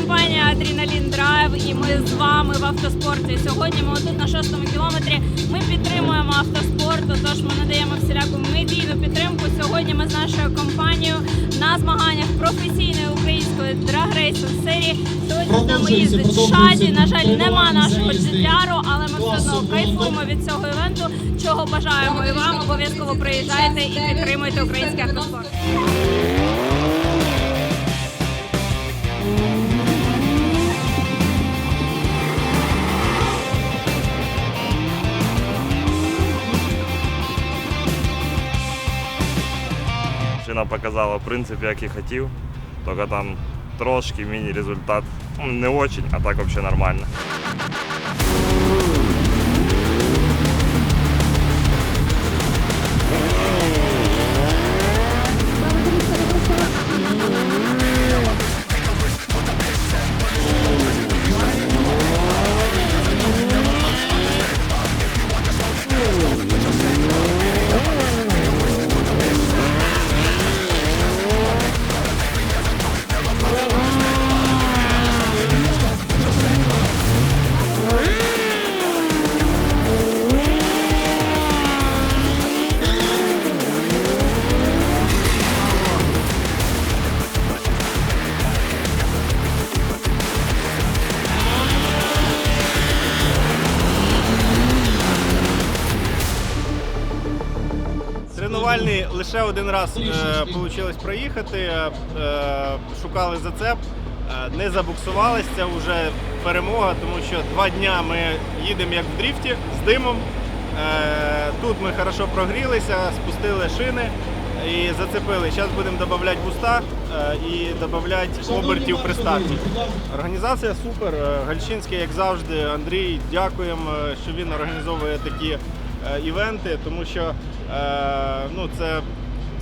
компанія Адреналін Драйв і ми з вами в автоспорті. Сьогодні ми тут на шостому кілометрі. Ми підтримуємо автоспорт, тож ми надаємо всіляку медійну підтримку. Сьогодні ми з нашою компанією на змаганнях професійної української драгрейсинг серії. Сьогодні з нами їздить Шаді. На жаль, нема нашого джетляру, але ми все одно кайфуємо від цього івенту. Чого бажаємо і вам обов'язково приїжджайте і підтримуйте український автоспорт. Машина показала в принципі, як і хотів, тільки там трошки міні-результат. Ну, не очень, а так взагалі нормально. Тренувальний лише один раз вийшло проїхати, е, е, шукали зацеп, е, не забуксувались, це вже перемога, тому що два дня ми їдемо як в дріфті з димом. Е, Тут ми хорошо прогрілися, спустили шини і зацепили. Зараз будемо додавати буста е, і додавати обертів приставки. Організація супер. е, Гальчинський, як завжди, Андрій, дякуємо, е, що він організовує такі е, івенти, тому що е, ну, це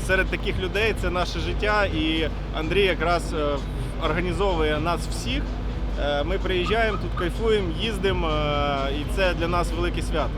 серед таких людей це наше життя, і Андрій якраз е, організовує нас всіх. Е, Ми приїжджаємо тут, кайфуємо, їздимо, е, і це для нас велике свято.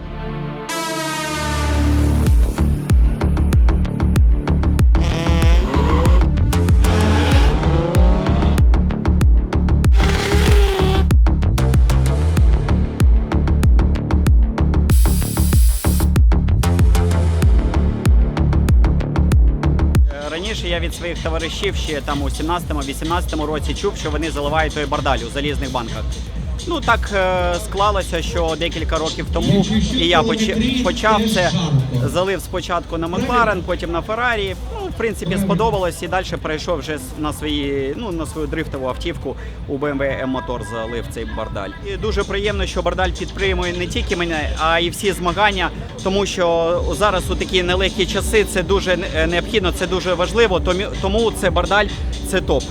Від своїх товаришів ще там у 17-18 році чув, що вони заливають той бардаль у залізних банках. Ну так е, склалося, що декілька років тому і я поч- почав це. Залив спочатку на Макларен, потім на Феррарі. Ну, в принципі, сподобалось і далі перейшов вже на свої, ну на свою дрифтову автівку у BMW M-Motor залив цей бардаль. І дуже приємно, що бардаль підтримує не тільки мене, а й всі змагання, тому що зараз у такі нелегкі часи це дуже необхідно, це дуже важливо. Тому це бардаль це топ.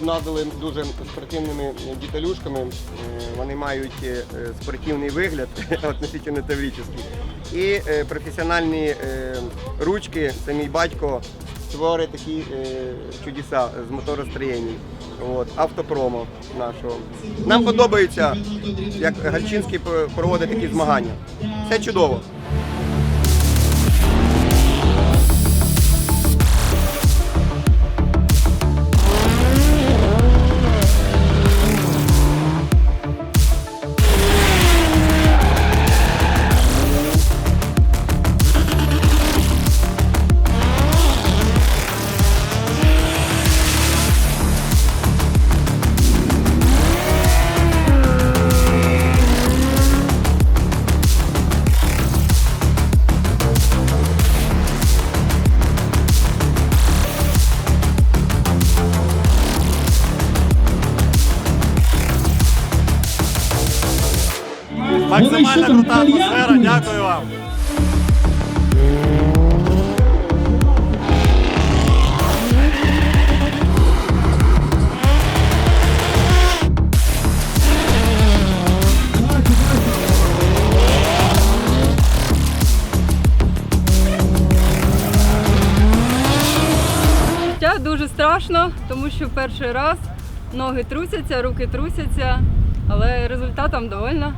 Обнадили дуже спортивними деталюшками. Е, Вони мають е, спортивний вигляд, относительно таврический. І е, професіональні ручки, це мій батько створює такі чудеса з моторостроєння. От, автопромо нашого. Нам подобається, як Гальчинський проводить такі змагання. Все чудово. Максимально крута атмосфера. Дякую вам. Дуже страшно, тому що перший раз ноги трусяться, руки трусяться, але результатом довольна.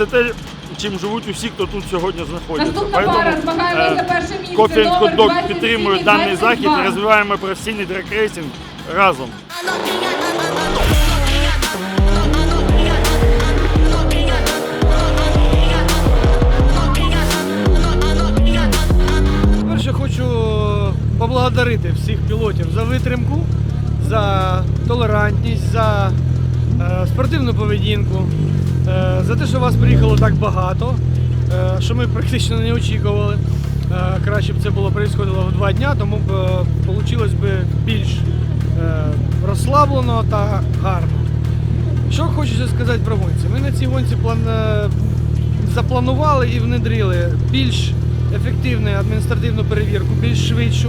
Це те, чим живуть усі, хто тут сьогодні знаходиться. Наступна пара змагаємося за перше місце. Кофі Номер Хот-Дог 27 підтримує даний захід і розвиваємо професійний дракрейсинг разом. Перше хочу поблагодарити всіх пілотів за витримку, за толерантність, за е, спортивну поведінку, е, за те, що вас приїхало так багато, е, що ми практично не очікували. Е, краще б це було происходило в два дня, тому б вийшло б більш е, розслаблено та гарно. Що хочеться сказати про гонці? Ми на цій гонці план... е, запланували і внедрили більш ефективну адміністративну перевірку, більш швидшу.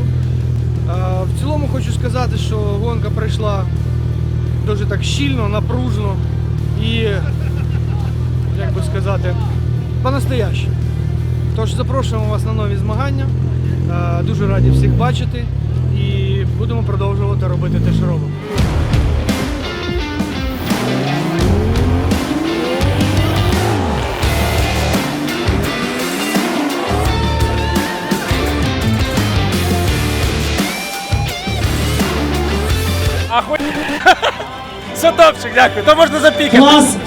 В цілому хочу сказати, що гонка пройшла дуже так щільно, напружно і, як би сказати, по-настоящему. Тож запрошуємо вас на нові змагання. Дуже раді всіх бачити і будемо продовжувати робити те, що робимо. Все топчик, дякую. То можна запікати. Клас